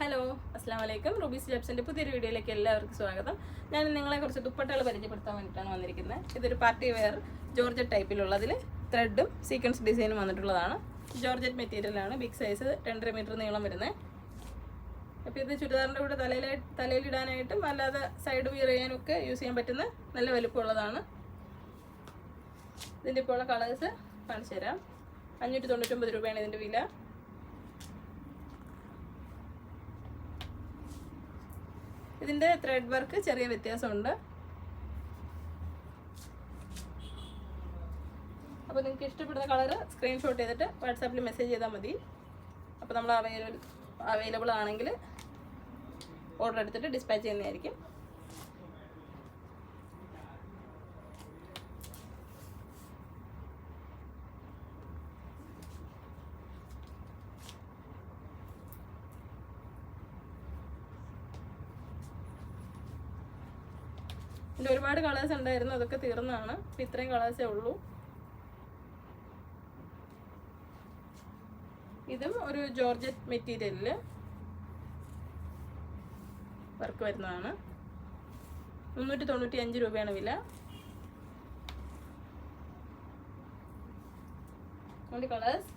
Hello അസ്സാം വലൈക്കും rupees ജബ്സിന്റെ പുതിയൊരു വീഡിയോയിലേക്ക് എല്ലാവർക്കും സ്വാഗതം. ഞാൻ നിങ്ങളെ കുറച്ച് ദുപ്പട്ടകൾ പരിചയപ്പെടുത്താൻ വേണ്ടിയിട്ടാണ് വന്നിരിക്കുന്നത്. ഇതൊരു പാർട്ടി വെയർ ജോർജറ്റ് ടൈപ്പിലുള്ളതിൽ ത്രെഡും സീക്വൻസ് ഡിസൈനും വന്നിട്ടുള്ളതാണ്. ജോർജറ്റ് മെറ്റീരിയലാണ് ബിഗ് സൈസ് രണ്ടര മീറ്റർ നീളം വരുന്നത് അപ്പോൾ ഇത് ചുരിദാറിന്റെ കൂടെ തലയിൽ തലയിലിടാനായിട്ടും അല്ലാതെ സൈഡ് വിയർ ചെയ്യാനും ഒക്കെ യൂസ് ചെയ്യാൻ പറ്റുന്ന നല്ല വലുപ്പമുള്ളതാണ്. ഇതിന്റെ ഇപ്പോൾ ഉള്ള കളേഴ്സ് കാണിച്ചു തരാം അഞ്ഞൂറ്റി തൊണ്ണൂറ്റൊമ്പത് രൂപയാണ് ഇതിന്റെ വില. ഇതിന്റെ ത്രെഡ് വർക്ക് ചെറിയ വ്യത്യാസമുണ്ട്. അപ്പോൾ നിങ്ങൾക്ക് ഇഷ്ടപ്പെടുന്ന കളർ സ്ക്രീൻഷോട്ട് ചെയ്തിട്ട് വാട്സാപ്പിൽ മെസ്സേജ് ചെയ്താൽ മതി. അപ്പോൾ നമ്മൾ അവൈലബിൾ അവൈലബിൾ ആണെങ്കിൽ ഓർഡർ എടുത്തിട്ട് ഡിസ്പാച്ച് ചെയ്യുന്നതായിരിക്കും. ഇതിന്റെ ഒരുപാട് കളേഴ്സ് ഉണ്ടായിരുന്നു അതൊക്കെ തീർന്നതാണ് അപ്പം ഇത്രയും കളേഴ്സേ ഉള്ളൂ. ഇതും ഒരു ജോർജറ്റ് മെറ്റീരിയലിൽ വർക്ക് വരുന്നതാണ്. മുന്നൂറ്റി തൊണ്ണൂറ്റി അഞ്ച് രൂപയാണ് വില. കളേഴ്സ്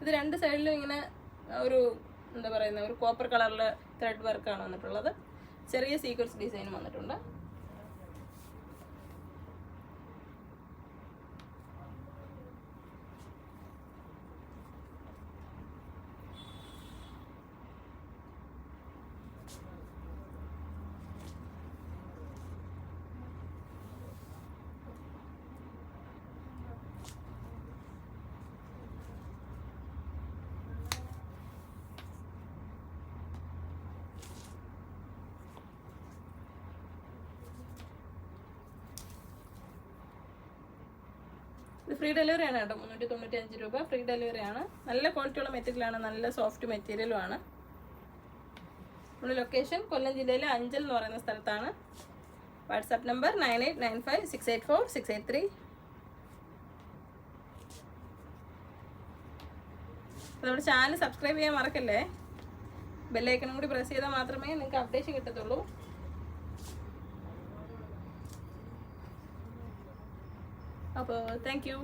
ഇത് രണ്ട് സൈഡിലും ഇങ്ങനെ ഒരു എന്താ പറയുന്ന ഒരു കോപ്പർ കളറിൽ ത്രെഡ് വർക്കാണ് വന്നിട്ടുള്ളത്. ചെറിയ സീക്വൻസ് ഡിസൈൻ വന്നിട്ടുണ്ട്. ഇത് ഫ്രീ ഡെലിവറി ആണ് കേട്ടോ. മുന്നൂറ്റി തൊണ്ണൂറ്റി അഞ്ച് രൂപ ഫ്രീ ഡെലിവറി ആണ്. നല്ല ക്വാളിറ്റിയുള്ള മെറ്റീരിയലാണ് നല്ല സോഫ്റ്റ് മെറ്റീരിയലും ആണ്. നമ്മുടെ ലൊക്കേഷൻ കൊല്ലം ജില്ലയിലെ അഞ്ചൽ എന്ന് പറയുന്ന സ്ഥലത്താണ്. WhatsApp number nine eight nine five six eight four six eight three. നമ്മുടെ ചാനൽ സബ്സ്ക്രൈബ് ചെയ്യാൻ മറക്കല്ലേ? ബെല്ലൈക്കണും കൂടി പ്രസ് ചെയ്താൽ മാത്രമേ നിങ്ങൾക്ക് അപ്ഡേഷൻ കിട്ടത്തുള്ളൂ. അപ്പോൾ താങ്ക് യു